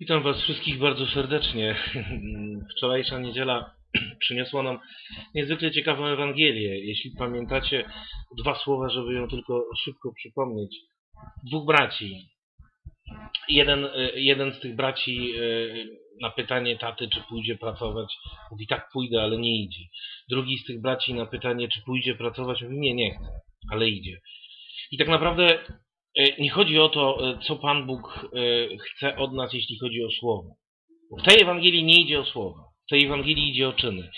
Witam Was wszystkich bardzo serdecznie. Wczorajsza niedziela przyniosła nam niezwykle ciekawą Ewangelię. Jeśli pamiętacie, dwa słowa, żeby ją tylko szybko przypomnieć. Dwóch braci. Jeden, jeden z tych braci e, na pytanie taty, czy pójdzie pracować, mówi tak pójdę, ale nie idzie. Drugi z tych braci na pytanie, czy pójdzie pracować, mówi nie, nie chcę, ale idzie. I tak naprawdę E, nie chodzi o to, e, co Pan Bóg e, chce od nas, jeśli chodzi o słowo. W tej Ewangelii nie idzie o słowa. W tej Ewangelii idzie o czyny.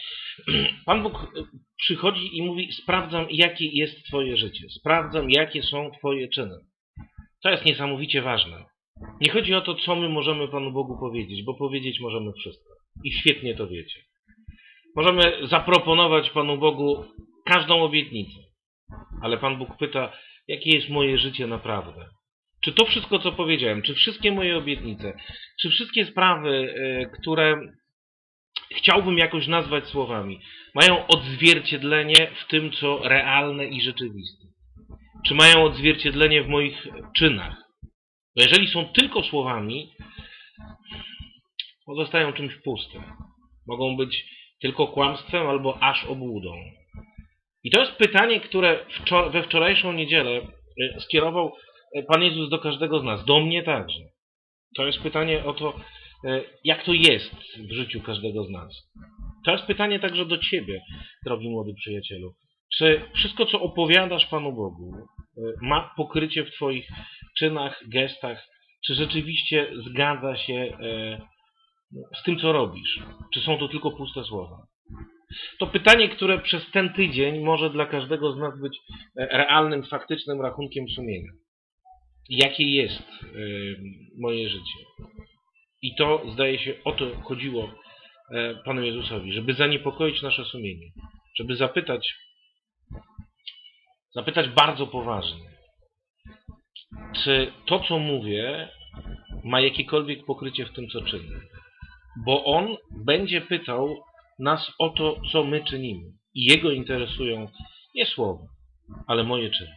Pan Bóg przychodzi i mówi, sprawdzam, jakie jest Twoje życie. Sprawdzam, jakie są Twoje czyny. To jest niesamowicie ważne. Nie chodzi o to, co my możemy Panu Bogu powiedzieć, bo powiedzieć możemy wszystko. I świetnie to wiecie. Możemy zaproponować Panu Bogu każdą obietnicę. Ale Pan Bóg pyta, jakie jest moje życie naprawdę. Czy to wszystko, co powiedziałem, czy wszystkie moje obietnice, czy wszystkie sprawy, e, które chciałbym jakoś nazwać słowami, mają odzwierciedlenie w tym, co realne i rzeczywiste? Czy mają odzwierciedlenie w moich czynach? Bo jeżeli są tylko słowami, pozostają czymś pustym. Mogą być tylko kłamstwem albo aż obłudą. I to jest pytanie, które we wczorajszą niedzielę e, skierował e, Pan Jezus do każdego z nas, do mnie także. To jest pytanie o to, e, jak to jest w życiu każdego z nas. To jest pytanie także do Ciebie, drogi młody przyjacielu. Czy wszystko, co opowiadasz Panu Bogu, ma pokrycie w Twoich czynach, gestach? Czy rzeczywiście zgadza się z tym, co robisz? Czy są to tylko puste słowa? To pytanie, które przez ten tydzień może dla każdego z nas być e, realnym, faktycznym rachunkiem sumienia. Jakie jest yy, moje życie? I to, zdaje się, o to chodziło e, Panu Jezusowi, żeby zaniepokoić nasze sumienie, żeby zapytać, zapytać bardzo poważnie, czy to, co mówię, ma jakiekolwiek pokrycie w tym, co czynię. Bo On będzie pytał nas o to, co my czynimy. I Jego interesują nie słowa, ale moje czyny.